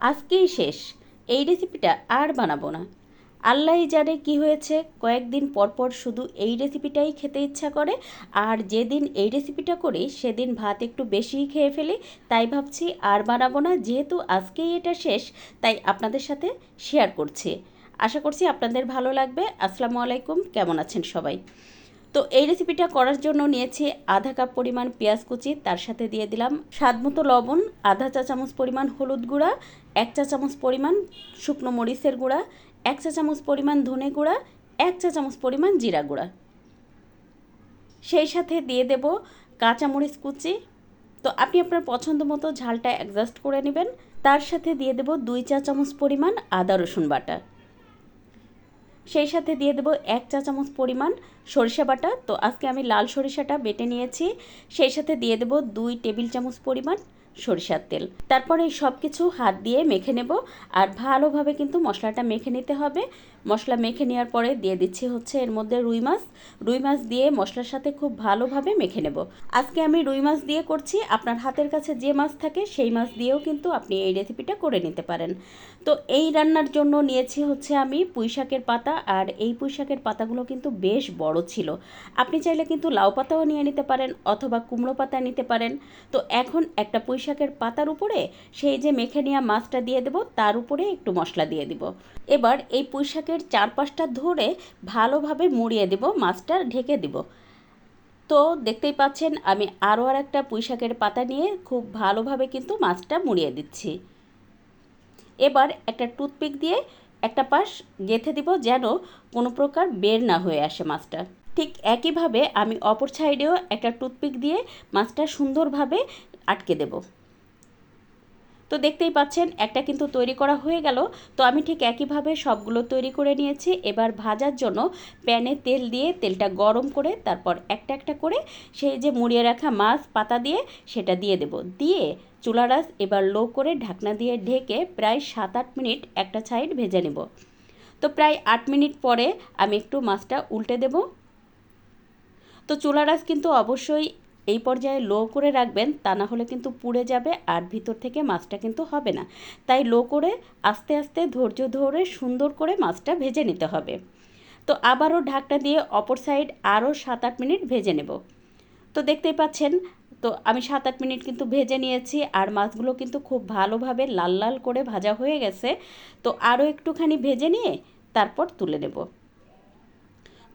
আজকেই শেষ। এই রেসিপিটা আর বানাবো না। আল্লাহ জানে কি হয়েছে। কয়েকদিন পর পর শুধু এই রেসিপিটাই খেতে ইচ্ছা করে। আর যেদিন এই রেসিপিটা করি, সেদিন ভাত একটু বেশিই খেয়ে ফেলি। তাই ভাবছি আর বানাবো না। যেহেতু আজকেই এটা শেষ, তাই আপনাদের সাথে শেয়ার করছি। আশা করছি আপনাদের ভালো লাগবে। আসসালামু আলাইকুম। কেমন আছেন সবাই? তো এই রেসিপিটা করার জন্য নিয়েছি আধা কাপ পরিমাণ পেঁয়াজ কুচি, তার সাথে দিয়ে দিলাম স্বাদ মতো লবণ, আধা চা চামচ পরিমাণ হলুদ গুঁড়া, এক চা চামচ পরিমাণ শুকনো মরিচের গুঁড়া, এক চা চামচ পরিমাণ ধনে গুঁড়া, এক চা চামচ পরিমাণ জিরা গুঁড়া। সেই সাথে দিয়ে দেব কাঁচামরিচ কুচি। তো আপনি আপনার পছন্দ মতো ঝালটা অ্যাডজাস্ট করে নেবেন। তার সাথে দিয়ে দেব দুই চা চামচ পরিমাণ আদা রসুন বাটা। সেই সাথে দিয়ে দেবো এক চা চামচ পরিমাণ সরিষা বাটা। তো আজকে আমি লাল সরিষাটা বেটে নিয়েছি। সেই সাথে দিয়ে দেবো দুই টেবিল চামচ পরিমাণ সরিষার তেল। তারপরে এই সব কিছু হাত দিয়ে মেখে নেব। আর ভালোভাবে কিন্তু মশলাটা মেখে নিতে হবে। মশলা মেখে নেওয়ার পরে দিয়ে দিচ্ছি হচ্ছে এর মধ্যে রুই মাছ। রুই মাছ দিয়ে মশলার সাথে খুব ভালোভাবে মেখে নেব। আজকে আমি রুই মাছ দিয়ে করছি। আপনার হাতের কাছে যে মাছ থাকে সেই মাছ দিয়েও কিন্তু আপনি এই রেসিপিটা করে নিতে পারেন। তো এই রান্নার জন্য নিয়েছি হচ্ছে আমি পুঁই শাকের পাতা। আর এই পুঁই শাকের পাতাগুলো কিন্তু বেশ বড় ছিল। আপনি চাইলে কিন্তু লাউ পাতাও নিয়ে নিতে পারেন অথবা কুমড়ো পাতা নিতে পারেন। তো এখন একটা পুঁই শাকের পাতার উপরে সেই যে মেখে নেওয়া মাছটা দিয়ে দেব, তার উপরে একটু মশলা দিয়ে দিব। এবার এই পুঁই শাকের চারপাশটা ধরে ভালোভাবে মুড়িয়ে দেব, মাছটা ঢেকে দিব। তো দেখতেই পাচ্ছেন, আমি আরও আর একটা পুঁই শাকের পাতা নিয়ে খুব ভালোভাবে কিন্তু মাছটা মুড়িয়ে দিচ্ছি। এবার একটা টুথপিক দিয়ে একটা পাশ গেঁথে দিব যেন কোনো প্রকার বের না হয়ে আসে মাছটা। ঠিক একইভাবে আমি অপর সাইডেও একটা টুথপিক দিয়ে মাছটা সুন্দরভাবে আটকে দেবো। তো দেখতেই পাচ্ছেন, একটা কিন্তু তৈরি করা হয়ে গেল। তো আমি ঠিক একইভাবে সবগুলো তৈরি করে নিয়েছি। এবার ভাজার জন্য প্যানে তেল দিয়ে তেলটা গরম করে তারপর একটা একটা করে সেই যে মুড়িয়ে রাখা মাছ পাতা দিয়ে সেটা দিয়ে দেব। দিয়ে চুলারাস এবার লো করে ঢাকনা দিয়ে ঢেকে প্রায় সাত আট মিনিট একটা সাইড ভেজে নেব। তো প্রায় আট মিনিট পরে আমি একটু মাছটা উল্টে দেব। তো চুলারাস কিন্তু অবশ্যই এই পর্যায়ে লো করে রাখবেন, তা না হলে কিন্তু পুড়ে যাবে আর ভিতর থেকে মাছটা কিন্তু হবে না। তাই লো করে আস্তে আস্তে ধৈর্য ধরে সুন্দর করে মাছটা ভেজে নিতে হবে। তো আবারও ঢাকটা দিয়ে অপর সাইড আরও সাত আট মিনিট ভেজে নেব। তো দেখতেই পাচ্ছেন, তো আমি সাত আট মিনিট কিন্তু ভেজে নিয়েছি আর মাছগুলো কিন্তু খুব ভালোভাবে লাল লাল করে ভাজা হয়ে গেছে। তো আরও একটুখানি ভেজে নিয়ে তারপর তুলে নেব।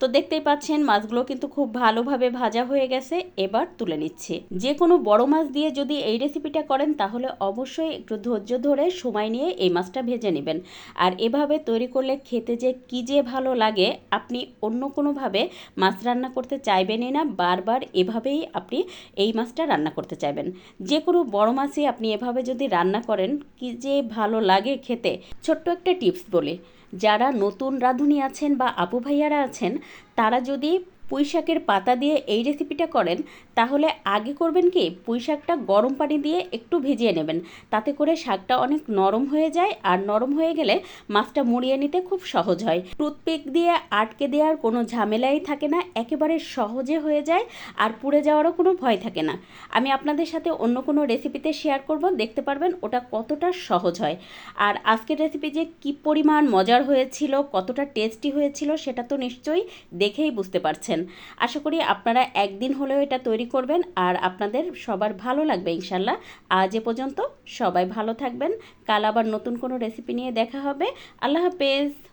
তো দেখতেই পাচ্ছেন, মাছগুলো কিন্তু খুব ভালোভাবে ভাজা হয়ে গেছে। এবার তুলে নিচ্ছে। যে কোনো বড় মাছ দিয়ে যদি এই রেসিপিটা করেন, তাহলে অবশ্যই একটু ধৈর্য ধরে সময় নিয়ে এই মাছটা ভেজে নেবেন। আর এভাবে তৈরি করলে খেতে যে কী যে ভালো লাগে, আপনি অন্য কোনোভাবে মাছ রান্না করতে চাইবেনই না, বারবার এভাবেই আপনি এই মাছটা রান্না করতে চাইবেন। যে কোনো বড় মাছই আপনি এভাবে যদি রান্না করেন, কি যে ভালো লাগে খেতে। ছোট্ট একটা টিপস বলে। যারা নতুন রাঁধুনি আছেন বা আপু ভাইয়ারা আছেন তারা যদি পুঁই শাকের পাতা দিয়ে এই রেসিপিটা করেন, তাহলে আগে করবেন কি? পুঁই শাকটা গরম পানি দিয়ে একটু ভিজিয়ে নেবেন। তাতে করে শাকটা অনেক নরম হয়ে যায় আর নরম হয়ে গেলে মাছটা মুড়িয়ে নিতে খুব সহজ হয়। টুথপিক দিয়ে আটকে দেওয়ার কোনো ঝামেলাই থাকে না, একেবারে সহজে হয়ে যায় আর পুড়ে যাওয়ারও কোনো ভয় থাকে না। আমি আপনাদের সাথে অন্য কোনো রেসিপিতে শেয়ার করব, দেখতে পারবেন ওটা কতটা সহজ হয়। আর আজকের রেসিপি যে কী পরিমাণ মজার হয়েছিল, কতটা টেস্টি হয়েছিল, সেটা তো নিশ্চয়ই দেখেই বুঝতে পারছেন। আশা করি আপনারা একদিন হলেও এটা তৈরি করবেন আর আপনাদের সবার ভালো লাগবে ইনশাল্লাহ। আজ এ পর্যন্ত সবাই ভালো থাকবেন। কাল আবার নতুন কোনো রেসিপি নিয়ে দেখা হবে। আল্লাহ হাফেজ।